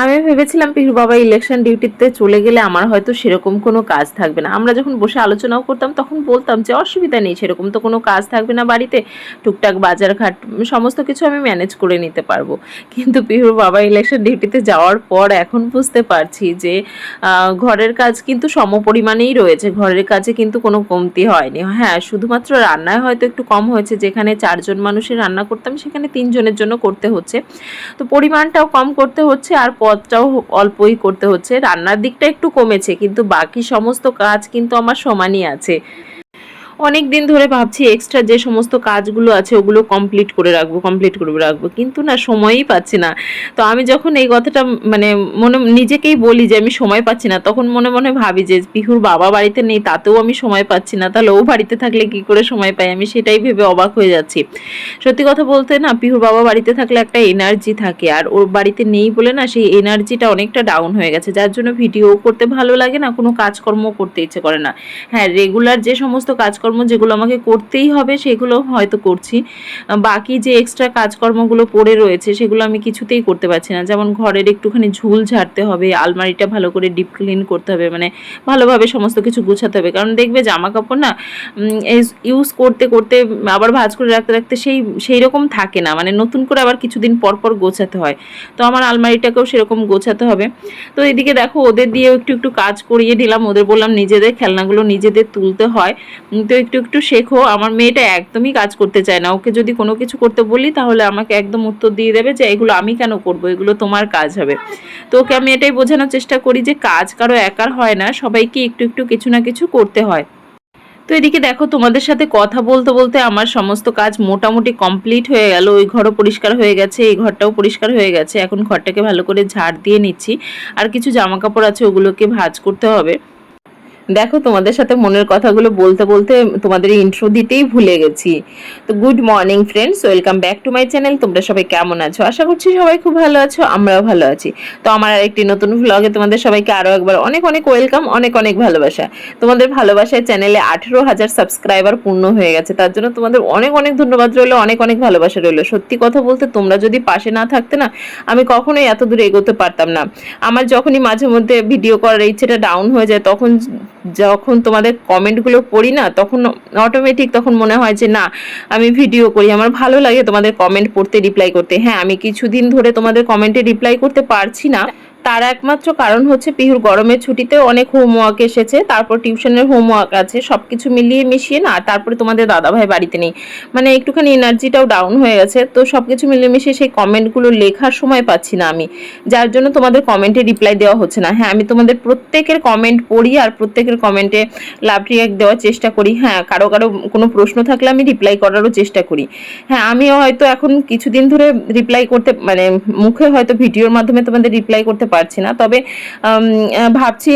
আমি ভেবেছিলাম পিহু বাবা ইলেকশন ডিউটিতে চলে গেলে আমার হয়তো সেরকম কোনো কাজ থাকবে না। আমরা যখন বসে আলোচনাও করতাম, তখন বলতাম যে, অসুবিধা নেই, সেরকম তো কোনো কাজ থাকবে না বাড়িতে। টুকটাক বাজার ঘাট সমস্ত কিছু আমি ম্যানেজ করে নিতে পারব। কিন্তু পিহুর বাবা ইলেকশন ডিউটিতে যাওয়ার পর এখন বুঝতে পারছি যে ঘরের কাজ কিন্তু সমপরিমাণেই রয়েছে। ঘরের কাজে কিন্তু কোনো কমতি হয়নি। হ্যাঁ শুধুমাত্র রান্নায় হয়তো একটু কম হয়েছে। যেখানে চারজন মানুষের রান্না করতাম, সেখানে তিনজনের জন্য করতে হচ্ছে। তো পরিমাণটাও কম করতে হচ্ছে। আর পদটাও অল্পই করতে হচ্ছে। রান্নার দিকটা একটু কমেছে, কিন্তু বাকি সমস্ত কাজ কিন্তু আমার সমানই আছে। অনেক দিন ধরে ভাবছি এক্সট্রা যে সমস্ত কাজগুলো আছে ওগুলো কমপ্লিট করে রাখব কমপ্লিট করে রাখব। কিন্তু না, সময়ই পাচ্ছি না। তো আমি যখন এই কথাটা মানে মনে, নিজেকেই বলি যে আমি সময় পাচ্ছি না, তখন মনে মনে ভাবি যে পিহুর বাবা বাড়িতে নেই, তাতেও আমি সময় পাচ্ছি না। তাহলে ও বাড়িতে থাকলে কি করে সময় পাই? আমি সেটাই ভেবে অবাক হয়ে যাচ্ছি। সত্যি কথা বলতে না, পিহুর বাবা বাড়িতে থাকলে একটা এনার্জি থাকে। আর ওর বাড়িতে নেই বলে না, সেই এনার্জিটা অনেকটা ডাউন হয়ে গেছে। যার জন্য ভিডিও করতে ভালো লাগে না, কোনো কাজকর্ম করতে ইচ্ছে করে না। হ্যাঁ রেগুলার যে সমস্ত কাজকর্ম যেগুলো আমাকে করতেই হবে, সেগুলো হয়তো করছি। বাকি যে এক্সট্রা কাজকর্মগুলো পড়ে রয়েছে, সেগুলো আমি কিছুতেই করতে পারছি না। যেমন ঘরের একটুখানি ঝুল ঝাড়তে হবে, আলমারিটা ভালো করে ডিপ ক্লিন করতে হবে মানে ভালোভাবে সমস্ত কিছু গুছাতে হবে। কারণ দেখবে জামা কাপড় না ইউজ করতে করতে, আবার ভাঁজ করে রাখতে রাখতে সেই সেই রকম থাকে না। মানে নতুন করে আবার কিছুদিন পর পর গোছাতে হয়। তো আমার আলমারিটাকেও সেরকম গোছাতে হবে। তো এদিকে দেখো, ওদের দিয়েও একটু একটু কাজ করিয়ে দিলাম। ওদের বললাম নিজেদের খেলনাগুলো নিজেদের তুলতে হয়। তো একটু একটু শেখো। আমার মেয়েটা একদমই কাজ করতে চায় না। ওকে যদি কোনো কিছু করতে বলি, তাহলে আমাকে একদম উত্তর দিয়ে দেবে যে, এগুলো আমি কেন করব? এগুলো তোমার কাজ হবে। তো ওকে আমি এটাই বোঝানোর চেষ্টা করি যে, কাজ কারও একার হয় না। সবাইকে একটু একটু কিছু না কিছু করতে হয়। তো এদিকে দেখো, তোমাদের সাথে কথা বলতে বলতে আমার সমস্ত কাজ মোটামুটি কমপ্লিট হয়ে গেল। ওই ঘরও পরিষ্কার হয়ে গেছে, এই ঘরটাও পরিষ্কার হয়ে গেছে। এখন ঘরটাকে ভালো করে ঝাড় দিয়ে নিচ্ছি। আর কিছু জামা কাপড় আছে, ওগুলোকে ভাজ করতে হবে। দেখো, তোমাদের সাথে মনের কথাগুলো বলতে বলতে তোমাদের ইন্ট্রো দিতেই ভুলে গেছি। তো good morning friends welcome back to my channel তোমরা সবাই কেমন আছো? আশা করছি সবাই খুব ভালো আছো, আমরাও ভালো আছি। তো আমার আরেকটি নতুন ভ্লগে তোমাদের সবাইকে আরও একবার অনেক অনেক ওয়েলকাম অনেক অনেক ভালোবাসা। তোমাদের ভালোবাসায় চ্যানেলে আঠেরো হাজার সাবস্ক্রাইবার পূর্ণ হয়ে গেছে। তার জন্য তোমাদের অনেক অনেক ধন্যবাদ রইল, অনেক অনেক ভালোবাসা রইল। সত্যি কথা বলতে তোমরা যদি পাশে না থাকতে না, আমি কখনোই এত দূর এগোতে পারতাম না। আমার যখনই মাঝে মধ্যে ভিডিও করার ইচ্ছেটা ডাউন হয়ে যায়, তখন যখন তোমাদের কমেন্টগুলো পড়ি না, তখন অটোমেটিক তখন মনে হয় যে, না, আমি ভিডিও করি। আমার ভালো লাগে তোমাদের কমেন্ট পড়তে রিপ্লাই করতে। হ্যাঁ আমি কিছুদিন ধরে তোমাদের কমেন্টে রিপ্লাই করতে পারছি না। তার একমাত্র কারণ হচ্ছে পিহুর গরমের ছুটিতে অনেক হোমওয়ার্ক এসেছে, তারপর টিউশনের হোমওয়ার্ক আছে সব কিছু মিলিয়ে মিশিয়ে না, তারপরে তোমাদের দাদাভাই বাড়িতে নেই। মানে একটুখানি এনার্জিটাও ডাউন হয়ে গেছে, তো সব কিছু মিলিয়ে মিশিয়ে সেই কমেন্টগুলো লেখার সময় পাচ্ছি না আমি। যার জন্য তোমাদের কমেন্টে রিপ্লাই দেওয়া হচ্ছে না। হ্যাঁ আমি তোমাদের প্রত্যেকের কমেন্ট পড়ি আর প্রত্যেকের কমেন্টে লাভ রিয়াক্ট দেওয়ার চেষ্টা করি। হ্যাঁ কারও কারও কোনো প্রশ্ন থাকলে আমি রিপ্লাই করারও চেষ্টা করি। হ্যাঁ আমিও হয়তো এখন কিছুদিন ধরে রিপ্লাই করতে মানে মুখে হয়তো ভিডিওর মাধ্যমে তোমাদের রিপ্লাই করতে পারছি না। তবে ভাবছি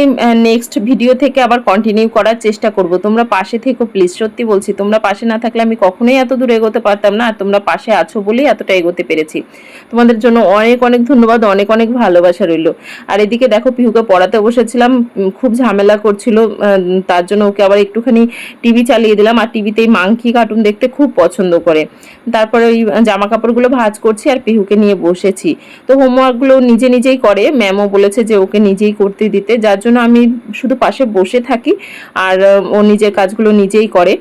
নেক্সট ভিডিও থেকে আবার কন্টিনিউ করার চেষ্টা করব। তোমরা পাশে থেকো প্লিজ সত্যি বলছি, তোমরা পাশে না থাকলে আমি কখনোই এত দূর এগোতে পারতাম না, আর তোমরা পাশে আছো বলেই এতটা এগোতে পেরেছি। তোমাদের জন্য অনেক অনেক ধন্যবাদ, অনেক অনেক ভালোবাসা রইল। আর এদিকে দেখো, পিহুকে পড়াতে বসেছিলাম খুব ঝামেলা করছিল তার জন্য ওকে আবার একটুখানি টিভি চালিয়ে দিলাম, আর টিভিতেই মাংকি কার্টুন দেখতে খুব পছন্দ করে। তারপরে ওই জামা কাপড়গুলো ভাঁজ করছি, আর পিহুকে নিয়ে বসেছি। তো হোমওয়ার্কগুলো নিজে নিজেই করে ম্যামও বলেছে যে ওকে নিজেই করতে দিতে, যার জন্য আমি শুধু পাশে বসে থাকি আর ও নিজের কাজগুলো নিজেই করে।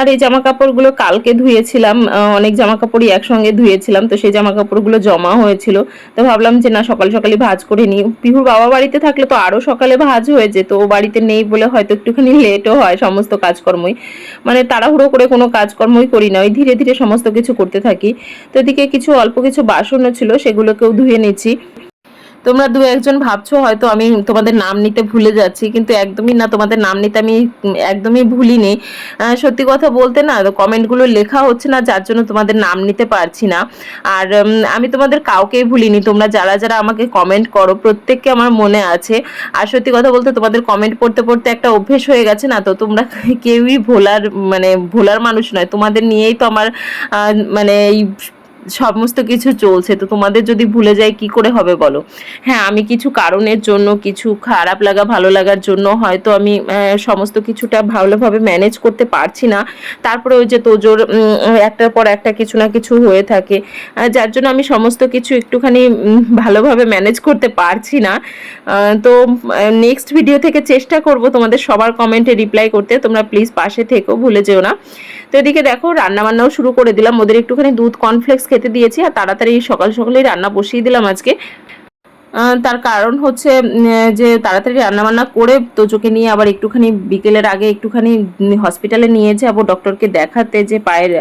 আর এই জামা কাপড়গুলো কালকে ধুয়েছিলাম অনেক জামা কাপড়ই একসঙ্গে ধুয়েছিলাম, তো সেই জামা কাপড়গুলো জমা হয়েছিল। তো ভাবলাম যে না, সকাল সকালে ভাজ করে নিই। পিহুর বাবা বাড়িতে থাকলে তো আরও সকালে ভাজ হয়ে যেত, ও বাড়িতে নেই বলে হয়তো একটুখানি লেটও হয় সমস্ত কাজকর্মই। মানে তাড়াহুড়ো করে কোনো কাজকর্মই করি না, ওই ধীরে ধীরে সমস্ত কিছু করতে থাকি। তো এদিকে কিছু অল্প কিছু বাসনও ছিল, সেগুলোকেও ধুয়ে নিচ্ছি। তোমরা দু একজন ভাবছ, হয়তো আমি তোমাদের নাম নিতে ভুলে যাচ্ছি, কিন্তু একদমই না, তোমাদের নাম নিতে আমি একদমই ভুলিনি। সত্যি কথা বলতে না, কমেন্টগুলো লেখা হচ্ছে না, যার জন্য তোমাদের নাম নিতে পারছি না। আর আমি তোমাদের কাউকেই ভুলিনি, তোমরা যারা যারা আমাকে কমেন্ট করো, প্রত্যেককে আমার মনে আছে। আর সত্যি কথা বলতে, তোমাদের কমেন্ট পড়তে পড়তে একটা অভ্যেস হয়ে গেছে না, তো তোমরা কেউই ভোলার মানে ভোলার মানুষ নয়, তোমাদের নিয়েই তো আমার মানে এই সমস্ত কিছু চলছে, তো তোমাদের যদি ভুলে যায় কি করে হবে বলো? হ্যাঁ আমি কিছু কারণের জন্য, কিছু খারাপ লাগা, ভালো লাগার জন্য হয়তো আমি সমস্ত কিছুটা ভালোভাবে ম্যানেজ করতে পারছি না। তারপরে ওই যে তোজোর একটার পর একটা কিছু না কিছু হয়ে থাকে যার জন্য আমি সমস্ত কিছু একটুখানি ভালোভাবে ম্যানেজ করতে পারছি না। তো নেক্সট ভিডিও থেকে চেষ্টা করব তোমাদের সবার কমেন্টে রিপ্লাই করতে, তোমরা প্লিজ পাশে থেকো, ভুলে যেও না। তো এদিকে দেখো, রান্নাবান্নাও শুরু করে দিলাম, ওদের একটুখানি দুধ কর্নফ্লেক্স খেতে দিয়েছি আর তাড়াতাড়ি সকাল সকালেই রান্না বসিয়ে দিলাম আজকে। তার কারণ হচ্ছে যে তাড়াতাড়ি রান্নাবান্না করে তোজোকে নিয়ে আবার একটুখানি বিকেলের আগে একটুখানি হসপিটালে নিয়ে যাব ডক্টরকে দেখাতে যে পায়ের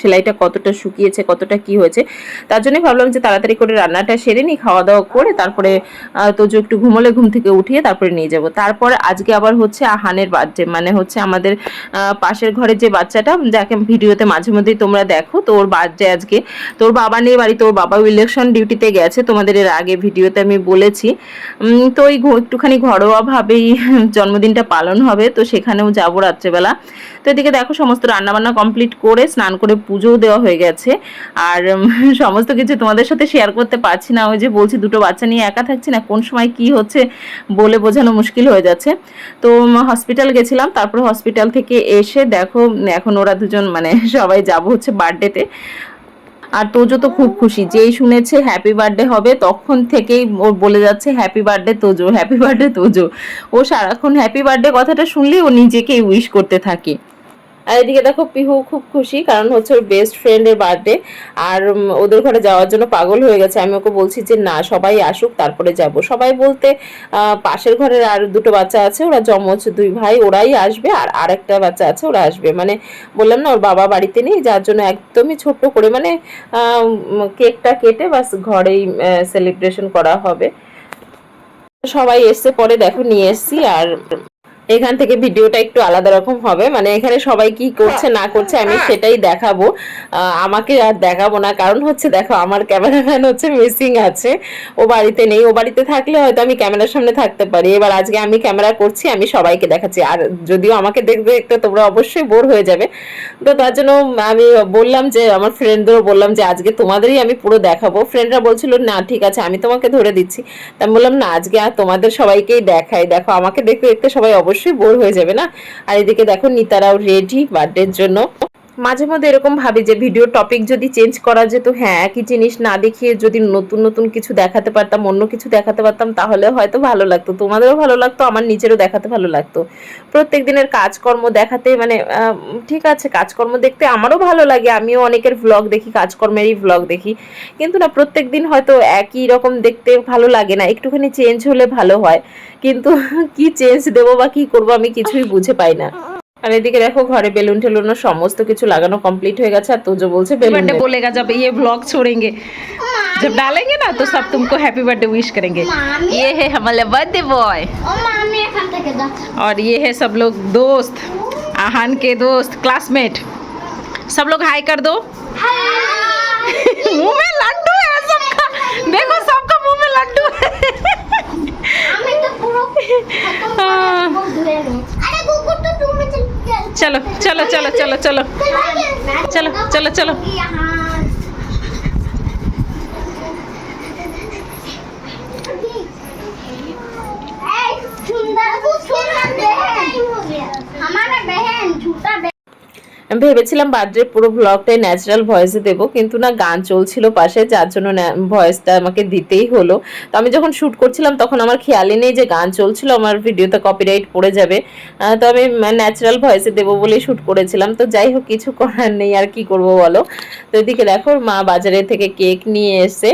সেলাইটা কতটা শুকিয়েছে, কতটা কি হয়েছে, তার জন্যই ভাবলাম যে তাড়াতাড়ি করে রান্নাটা সেরে নিই খাওয়া দাওয়া করে তারপরে তোজো একটু ঘুমোলে ঘুম থেকে উঠিয়ে তারপরে নিয়ে যাব। তারপর আজকে আবার হচ্ছে আহানের বার্থডে মানে হচ্ছে আমাদের পাশের ঘরের যে বাচ্চাটা, যাকে ভিডিওতে মাঝে মধ্যেই তোমরা দেখো, তোর বার্থডে আজকে, তোর বাবা নেই বাড়ি, তোর বাবা ইলেকশন ডিউটিতে গেছে, তোমাদের এর আগে ভিডিওতে আমি বলেছি। তো ওই একটুখানি ঘরোয়াভাবেই জন্মদিনটা পালন হবে, তো সেখানেও যাব রাত্রেবেলা। তো এদিকে দেখো সমস্ত রান্নাবান্না কমপ্লিট করে স্নান করে পুজোও দেওয়া হয়ে গেছে। আর সমস্ত কিছু তোমাদের সাথে শেয়ার করতে পারছি না, ওই যে বলছি দুটো বাচ্চা নিয়ে একা থাকছি না, কোন সময় কি হচ্ছে বলে বোঝানো মুশকিল হয়ে যাচ্ছে। তো হসপিটাল গেছিলাম, তারপর হসপিটাল থেকে এসে দেখো, এখন ওরা দুজন মানে সবাই যাব হচ্ছে বার্থডেতে আর তোজো তো খুব খুশি। যেই শুনেছে হ্যাপি বার্থডে হবে, তখন থেকেই ও বলে যাচ্ছে happy birthday Tojo happy birthday Tojo. ও সারাক্ষণ হ্যাপি বার্থডে কথাটা শুনলেই ও নিজেকেই উইশ করতে থাকে। আর এদিকে দেখো পিহু খুব খুশি, কারণ হচ্ছে ওর বেস্ট ফ্রেন্ডের বার্থডে আর ওদের ঘরে যাওয়ার জন্য পাগল হয়ে গেছে। আমি ওকে বলছি যে, না, সবাই আসুক, তারপরে যাব। সবাই বলতে পাশের ঘরের আর দুটো বাচ্চা আছে, ওরা জমজ দুই ভাই, ওরাই আসবে আর আরেকটা বাচ্চা আছে, ওরা আসবে। মানে বললাম না, ওর বাবা বাড়িতে নেই, যার জন্য একদমই ছোট্ট করে মানে কেকটা কেটে বাস ঘরেই সেলিব্রেশন করা হবে। সবাই এসছে, পরে দেখো নিয়ে এসছি, আর এখান থেকে ভিডিওটা একটু আলাদা রকম হবে। মানে এখানে সবাই কি করছে না করছে আমি সেটাই দেখাবো। আমাকে আর দেখাবো না। কারণ হচ্ছে দেখো আমার ক্যামেরাম্যান হচ্ছে মিসিং আছে। ও বাড়িতে নেই। ও বাড়িতে থাকলে হয়তো আমি ক্যামেরার সামনে থাকতে পারি। এবার আজকে আমি ক্যামেরা করছি আমি সবাইকে দেখাচ্ছি। আর যদিও আমাকে দেখতে দেখতে তোমরা অবশ্যই বোর হয়ে যাবে। তো তার জন্য আমি বললাম যে আমার ফ্রেন্ডদেরও বললাম যে আজকে তোমাদেরই আমি পুরো দেখাবো। ফ্রেন্ডরা বলছিল না ঠিক আছে আমি তোমাকে ধরে দিচ্ছি। তা আমি বললাম না আজকে আর তোমাদের সবাইকেই দেখাই। দেখো আমাকে দেখতে দেখতে সবাই অবশ্যই বোর হয়ে যাবে না। আর এদিকে দেখো নিতারাও রেডি বার্থডের জন্য। মাঝে মধ্যে এরকম ভাবি যে ভিডিও টপিক যদি চেঞ্জ করা যেত হ্যাঁ একই জিনিস না দেখিয়ে যদি নতুন নতুন কিছু দেখাতে পারতাম, অন্য কিছু দেখাতে পারতাম, তাহলে হয়তো ভালো লাগতো। তোমাদেরও ভালো লাগতো, আমার নিজেরও দেখাতে ভালো লাগতো। প্রত্যেক দিনের কাজকর্ম দেখাতে মানে ঠিক আছে, কাজকর্ম দেখতে আমারও ভালো লাগে, আমিও অনেকের ভ্লগ দেখি, কাজকর্মেরই ভ্লগ দেখি। কিন্তু না, প্রত্যেক দিন হয়তো একই রকম দেখতে ভালো লাগে না, একটুখানি চেঞ্জ হলে ভালো হয়। কিন্তু কি চেঞ্জ দেবো বা কি করব আমি কিছুই বুঝে পাই না। আর এদিকে দেখো ঘরে বেলুন টেলুনও সমস্ত কিছু লাগানো কমপ্লিট হয়ে গেছে আর তোজো বলছে বেলুন बर्थडे बोलेगा जब ये ब्लॉग छोड़ेंगे जब डालेंगे ना तो सब तुमको हैप्पी बर्थडे विश करेंगे मामी ये है हमारे बर्थडे बॉय ও মামি এখান থেকে যাও और ये है सब लोग दोस्त आहान के दोस्त क्लासमेट सब लोग हाई कर दो मुंह में लड्डू है सबका देखो सबका मुंह में लड्डू है আমি তো পুরো हाँ। ধরে আরে কুকুর তো তুমি चलो चलो चलो चलो चलो। चलो चलो चलो। हमारा बहन छोटा बहन। আমি ভেবেছিলাম বার্থডে পুরো ব্লগটাই ন্যাচারাল ভয়েসে দেবো, কিন্তু না, গান চলছিল পাশে, যার জন্য ভয়েসটা আমাকে দিতেই হলো। তো আমি যখন শ্যুট করছিলাম, তখন আমার খেয়ালই নেই যে গান চলছিল, আমার ভিডিওতে কপিরাইট পড়ে যাবে। তো আমি ন্যাচারাল ভয়েসে দেবো বলেই শ্যুট করেছিলাম। তো যাই হোক, কিছু করার নেই, আর কি করব বলো? তো এদিকে দেখো, মা বাজারে থেকে কেক নিয়ে এসে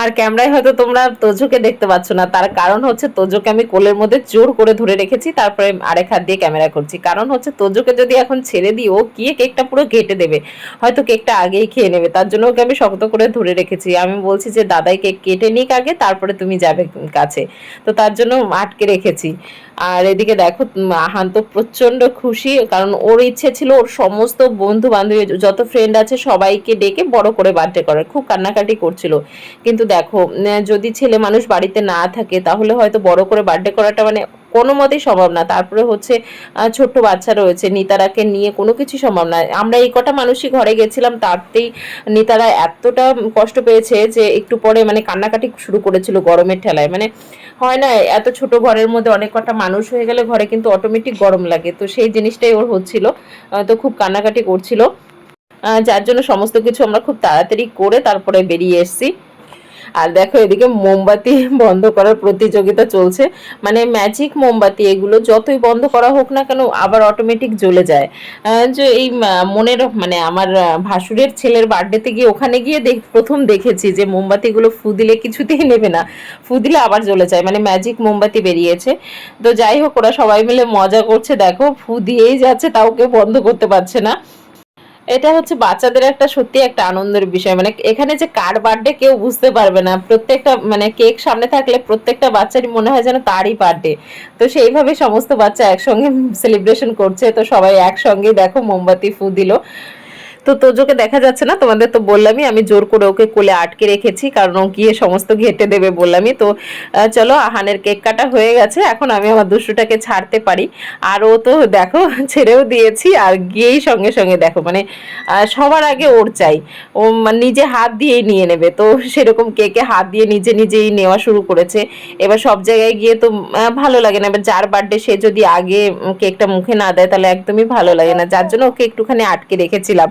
আর ক্যামেরায় হয়তো তোমরা তোজোকে দেখতে পাচ্ছ না। তার কারণ হচ্ছে তোজোকে আমি কোলের মধ্যে জোর করে ধরে রেখেছি, তারপরে আরেক হাত দিয়ে ক্যামেরা করছি। কারণ হচ্ছে তোজোকে যদি এখন ছেড়ে দিই, ও গিয়ে কেকটা পুরো ঘেটে দেবে। হয়তো কেকটা আগেই খেয়ে নেবে। তার জন্য ওকে আমি শক্ত করে ধরে রেখেছি। আমি বলছি যে, দাদাই কেক কেটে নিক আগে, তারপরে তুমি যাবে কাছে। তো তার জন্য আটকে রেখেছি। আর এদিকে দেখো আহান তো প্রচণ্ড খুশি, কারণ ওর ইচ্ছে ছিল ওর সমস্ত বন্ধু বান্ধবী যত ফ্রেন্ড আছে সবাইকে ডেকে বড় করে বার্থডে করার খুব কান্নাকাটি করছিল। কিন্তু দেখো যদি ছেলে মানুষ বাড়িতে না থাকে, তাহলে হয়তো বড় করে বার্থডে করাটা মানে কোনো মতেই সম্ভব না। তারপরে হচ্ছে ছোট্ট বাচ্চা রয়েছে, নিতারাকে নিয়ে কোনো কিছু সম্ভব না। আমরা এই কটা মানুষই ঘরে গেছিলাম, তাতেই নিতারা এতটা কষ্ট পেয়েছে যে একটু পরে মানে কান্নাকাটি শুরু করেছিল গরমের ঠেলায়। মানে হয় না, এত ছোট ঘরের মধ্যে অনেক কটা মানুষ হয়ে গেলে ঘরে কিন্তু অটোমেটিক গরম লাগে। তো সেই জিনিসটাই ওর হচ্ছিল তো খুব কান্নাকাটি করছিল। যার জন্য সমস্ত কিছু আমরা খুব তাড়াতাড়ি করে তারপরে বেরিয়ে এসেছি। আর দেখো এদিকে মোমবাতি বন্ধ করার প্রতিযোগিতা চলছে। মানে ম্যাজিক মোমবাতি এগুলো যতই বন্ধ করা হোক না কেন আবার অটোমেটিক জ্বলে যায়। যে এই মনের মানে আমার ভাসুরের ছেলের বার্থডেতে গিয়ে ওখানে গিয়ে দেখ, প্রথম দেখেছি যে মোমবাতিগুলো ফু দিলে কিছুতেই নেবে না। ফু দিলে আবার জ্বলে যায়। মানে ম্যাজিক মোমবাতি বেরিয়েছে। তো যাই হোক, ওরা সবাই মিলে মজা করছে। দেখো, ফু দিয়েই যাচ্ছে, তাও কেউ বন্ধ করতে পারছে না। এটা হচ্ছে বাচ্চাদের একটা সত্যি একটা আনন্দের বিষয়। মানে এখানে যে কার বার্থডে কেউ বুঝতে পারবে না। প্রত্যেকটা মানে কেক সামনে থাকলে প্রত্যেকটা বাচ্চারই মনে হয় যেন তারই বার্থডে তো সেইভাবে সমস্ত বাচ্চা একসঙ্গে সেলিব্রেশন করছে। তো সবাই একসঙ্গে দেখো মোমবাতি ফু দিল। তো তোজোকে দেখা যাচ্ছে না, তোমাদের তো বললামই, আমি জোর করে ওকে কোলে আটকে রেখেছি, কারণ ও গিয়ে সমস্ত ঘেটে দেবে বললামই। তো চলো, আহানের কেক কাটা হয়ে গেছে, এখন আমি আমার দুষ্টুটাকে ছাড়তে পারি। আর ও তো দেখো, ছেড়েও দিয়েছি, আর গিয়েই সঙ্গে সঙ্গে দেখো মানে সবার আগে ওর চাই। ও মানে নিজে হাত দিয়েই নিয়ে নেবে, তো সেরকম কেকে হাত দিয়ে নিজে নিজেই নেওয়া শুরু করেছে। এবার সব জায়গায় গিয়ে তো ভালো লাগে না, এবার যার বার্থডে সে যদি আগে কেকটা মুখে না দেয়, তাহলে একদমই ভালো লাগে না। যার জন্য ওকে একটুখানি আটকে রেখেছিলাম।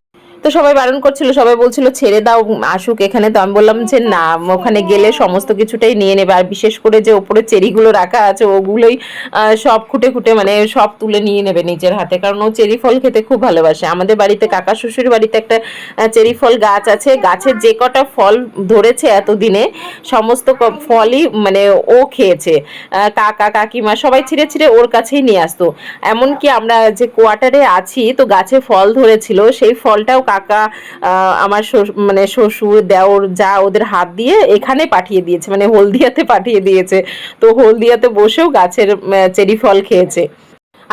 তো সবাই বারণ করছিল, সবাই বলছিল, ছেড়ে দাও, আসুক এখানে। তো আমি বললাম যে, না, ওখানে গেলে সমস্ত কিছুটাই নিয়ে নেবে। আর বিশেষ করে যে ওপরে চেরিগুলো রাখা আছে, ওগুলোই সব খুঁটে খুঁটে মানে সব তুলে নিয়ে নেবে নিজের হাতে। কারণ ও চেরি ফল খেতে খুব ভালোবাসে। আমাদের বাড়িতে, কাকা শ্বশুর বাড়িতে একটা চেরি ফল গাছ আছে। গাছের যে কটা ফল ধরেছে এতদিনে, সমস্ত ফলই মানে ও খেয়েছে। কাকা, কাকিমা সবাই ছিঁড়ে ছিঁড়ে ওর কাছেই নিয়ে আসতো। এমনকি আমরা যে কোয়ার্টারে আছি, তো গাছে ফল ধরেছিল, সেই ফলটাও কাকা আমার মানে শ্বশুর, দেওর যা ওদের হাত দিয়ে এখানে পাঠিয়ে দিয়েছে মানে হলদিয়াতে পাঠিয়ে দিয়েছে। তো হলদিয়াতে বসেও গাছের চেরি ফল খেয়েছে।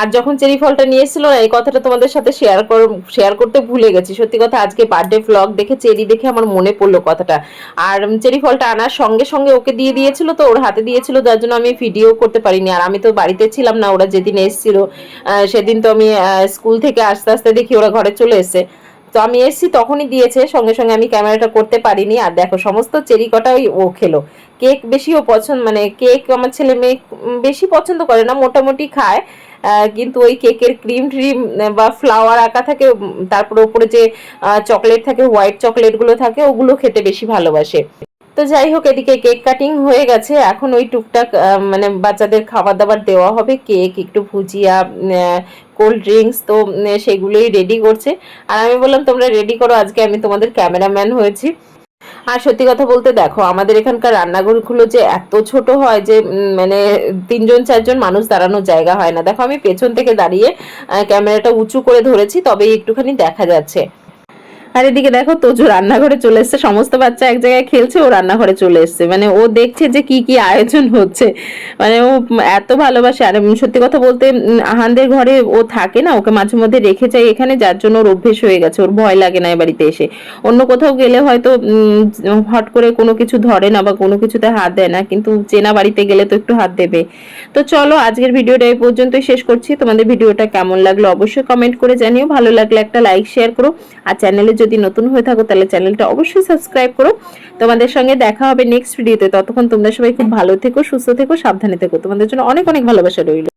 আর যখন চেরি ফলটা নিয়ে না এই কথাটা তোমাদের সাথে শেয়ার কর শেয়ার করতে ভুলে গেছি। সত্যি কথা, আজকে বার্থডে ব্লগ দেখে, চেরি দেখে আমার মনে পড়ল কথাটা। আর চেরি ফলটা আনার সঙ্গে সঙ্গে ওকে দিয়ে দিয়েছিল, তো ওর হাতে দিয়েছিল, যার জন্য আমি ভিডিও করতে পারিনি। আর আমি তো বাড়িতে ছিলাম না, ওরা যেদিন এসেছিল সেদিন তো আমি স্কুল থেকে আস্তে আস্তে দেখি ওরা ঘরে চলে এসেছে। তো আমি এসছি, তখনই দিয়েছে, সঙ্গে সঙ্গে আমি ক্যামেরাটা করতে পারিনি। আর দেখো, সমস্ত চেরি কটাই ও খেলো। কেক বেশি ও পছন্দ মানে কেক আমার ছেলে মেয়ে বেশি পছন্দ করে না, মোটামুটি খায়। কিন্তু ওই কেকের ক্রিম ট্রিম বা ফ্লাওয়ার আঁকা থাকে তারপরে তারপর ওপরে যে চকলেট থাকে, হোয়াইট চকলেটগুলো থাকে, ওগুলো খেতে বেশি ভালোবাসে। তো যাই হোক, এদিকে কেক কাটিং হয়ে গেছে। এখন ওই টুকটাক মানে বাচ্চাদের খাবার দাবার দেওয়া হবে। কেক একটু ভুজিয়া কোল্ড ড্রিঙ্কস তো সেগুলোই রেডি করছে। আর আমি বললাম, তোমরা রেডি করো, আজকে আমি তোমাদের ক্যামেরাম্যান হয়েছি। আর সত্যি কথা বলতে দেখো, আমাদের এখানকার রান্নাঘরগুলো যে এত ছোট হয় যে মানে তিনজন, চারজন মানুষ দাঁড়ানোর জায়গা হয় না। দেখো, আমি পেছন থেকে দাঁড়িয়ে ক্যামেরাটা উঁচু করে ধরেছি তবে একটুখানি দেখা যাচ্ছে। আর এদিকে দেখো তোজো রান্নাঘরে চলে এসছে। সমস্ত বাচ্চা এক জায়গায় খেলছে, ও রান্নাঘরে চলে এসছে। মানে ও দেখছে যে কি কি আয়োজন হচ্ছে। মানে ও এত ভালোবাসে। আর সত্যি কথা বলতে আহানদের ঘরে ও থাকে না, ওকে মাঝে মধ্যে রেখে যায় এখানে, যার জন্য ওর অভ্যেস হয়ে গেছে। ওর ভয় লাগে না এ বাড়িতে এসে। অন্য কোথাও গেলে হয়তো হট করে কোনো কিছু ধরে না বা কোনো কিছুতে হাত দেয় না। কিন্তু চেনা বাড়িতে গেলে তো একটু হাত দেবে। তো চলো, আজকের ভিডিওটা এই পর্যন্তই শেষ করছি। তোমাদের ভিডিওটা কেমন লাগল অবশ্যই কমেন্ট করে জানিও। ভালো লাগলে একটা লাইক, শেয়ার করো। আর চ্যানেলে যদি নতুন হয়ে থাকো, তাহলে চ্যানেলটা অবশ্যই সাবস্ক্রাইব করো। তোমাদের সঙ্গে দেখা হবে নেক্সট ভিডিওতে ততক্ষণ তোমরা সবাই খুব ভালো থেকো, সুস্থ থেকো, সাবধানে থেকো। তোমাদের জন্য অনেক অনেক ভালোবাসা রইল।